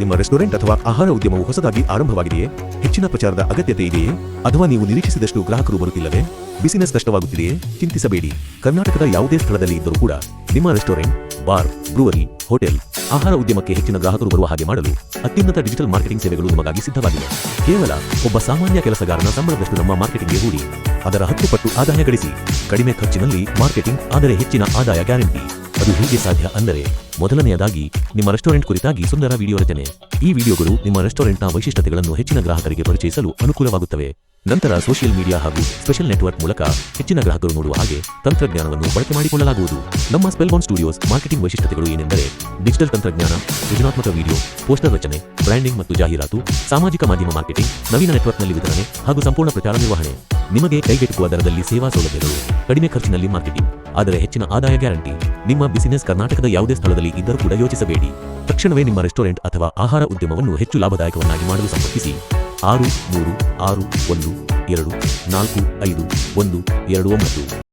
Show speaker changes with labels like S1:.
S1: ನಿಮ್ಮ ರೆಸ್ಟೋರೆಂಟ್ ಅಥವಾ ಆಹಾರ ಉದ್ಯಮವು ಹೊಸದಾಗಿ ಆರಂಭವಾಗಿದೆಯೇ? ಹೆಚ್ಚಿನ ಪ್ರಚಾರದ ಅಗತ್ಯತೆ ಇದೆಯೇ? ಅಥವಾ ನೀವು ನಿರೀಕ್ಷಿಸಿದಷ್ಟು ಗ್ರಾಹಕರು ಬರುತ್ತಿಲ್ಲವೇ? ಬಿಸಿನೆಸ್ ಕಷ್ಟವಾಗುತ್ತಿದೆಯೇ? ಚಿಂತಿಸಬೇಡಿ. ಕರ್ನಾಟಕದ ಯಾವುದೇ ಸ್ಥಳದಲ್ಲಿ ಇದ್ದರೂ ಕೂಡ ನಿಮ್ಮ ರೆಸ್ಟೋರೆಂಟ್, ಬಾರ್, ಬ್ರೂವರಿ, ಹೋಟೆಲ್, ಆಹಾರ ಉದ್ಯಮಕ್ಕೆ ಹೆಚ್ಚಿನ ಗ್ರಾಹಕರು ಬರುವ ಹಾಗೆ ಮಾಡಲು ಅತ್ಯುನ್ನತ ಡಿಜಿಟಲ್ ಮಾರ್ಕೆಟಿಂಗ್ ಸೇವೆಗಳು ನಿಮಗಾಗಿ ಸಿದ್ಧವಾಗಿವೆ. ಕೇವಲ ಒಬ್ಬ ಸಾಮಾನ್ಯ ಕೆಲಸಗಾರನ ಸಂಬಳದಷ್ಟು ನಮ್ಮ ಮಾರ್ಕೆಟಿಂಗ್ಗೆ ಹೂಡಿ. ಅದರ ಹತ್ತು ಪಟ್ಟು ಆದಾಯ ಗಳಿಸಿ. ಕಡಿಮೆ ಖರ್ಚಿನಲ್ಲಿ ಮಾರ್ಕೆಟಿಂಗ್, ಆದರೆ ಹೆಚ್ಚಿನ ಆದಾಯ ಗ್ಯಾರಂಟಿ. ಅದು ಹೇಗೆ ಸಾಧ್ಯ ಅಂದರೆ ಮೊದಲನೆಯದಾಗಿ ನಿಮ್ಮ ರೆಸ್ಟೋರೆಂಟ್ ಕುರಿತಾಗಿ ಸುಂದರ ವಿಡಿಯೋ ರಚನೆ. ಈ ವಿಡಿಯೋಗಳು ನಿಮ್ಮ ರೆಸ್ಟೋರೆಂಟ್ನ ವೈಶಿಷ್ಟ್ಯತೆಗಳನ್ನು ಹೆಚ್ಚಿನ ಗ್ರಾಹಕರಿಗೆ ಪರಿಚಯಿಸಲು ಅನುಕೂಲವಾಗುತ್ತವೆ. ನಂತರ ಸೋಷಿಯಲ್ ಮೀಡಿಯಾ ಹಾಗೂ ಸ್ಪೆಷಲ್ ನೆಟ್ವರ್ಕ್ ಮೂಲಕ ಹೆಚ್ಚಿನ ಗ್ರಾಹಕರು ನೋಡುವ ಹಾಗೆ ತಂತ್ರಜ್ಞಾನವನ್ನು ಬಳಕೆ ಮಾಡಿಕೊಳ್ಳಲಾಗುವುದು. ನಮ್ಮ ಸ್ಪೆಲ್ಬಾನ್ ಸ್ಟುಡಿಯೋಸ್ ಮಾರ್ಕೆಟಿಂಗ್ ವೈಶಿಷ್ಟ್ಯತೆಗಳು ಏನೆಂದರೆ ಡಿಜಿಟಲ್ ತಂತ್ರಜ್ಞಾನ, ಸೃಜನಾತ್ಮಕ ವಿಡಿಯೋ, ಪೋಸ್ಟರ್ ರಚನೆ, ಬ್ರ್ಯಾಂಡಿಂಗ್ ಮತ್ತು ಜಾಹೀರಾತು, ಸಾಮಾಜಿಕ ಮಾಧ್ಯಮ ಮಾರ್ಕೆಟಿಂಗ್, ನವೀನ ನೆಟ್ವರ್ಕ್ನಲ್ಲಿ ವಿತರಣೆ ಹಾಗೂ ಸಂಪೂರ್ಣ ಪ್ರಚಾರ ನಿರ್ವಹಣೆ. ನಿಮಗೆ ಕೈಗೆಟುಕುವ ದರದಲ್ಲಿ ಸೇವಾ ಸೌಲಭ್ಯಗಳು, ಕಡಿಮೆ ಖರ್ಚಿನಲ್ಲಿ ಮಾರ್ಕೆಟಿಂಗ್, ಆದರೆ ಹೆಚ್ಚಿನ ಆದಾಯ ಗ್ಯಾರಂಟಿ. ನಿಮ್ಮ ಬಿಸಿನೆಸ್ ಕರ್ನಾಟಕದ ಯಾವುದೇ ಸ್ಥಳದಲ್ಲಿ ಇದ್ದರೂ ಕೂಡ ಯೋಚಿಸಬೇಡಿ. ತಕ್ಷಣವೇ ನಿಮ್ಮ ರೆಸ್ಟೋರೆಂಟ್ ಅಥವಾ ಆಹಾರ ಉದ್ಯಮವನ್ನು ಹೆಚ್ಚು ಲಾಭದಾಯಕವನ್ನಾಗಿ ಮಾಡಲು ಸಂಪರ್ಕಿಸಿ. ಆರು, ಮೂರು, ಆರು, ಒಂದು, ಎರಡು, ನಾಲ್ಕು, ಐದು, ಒಂದು, ಎರಡು, ಒಂಬತ್ತು.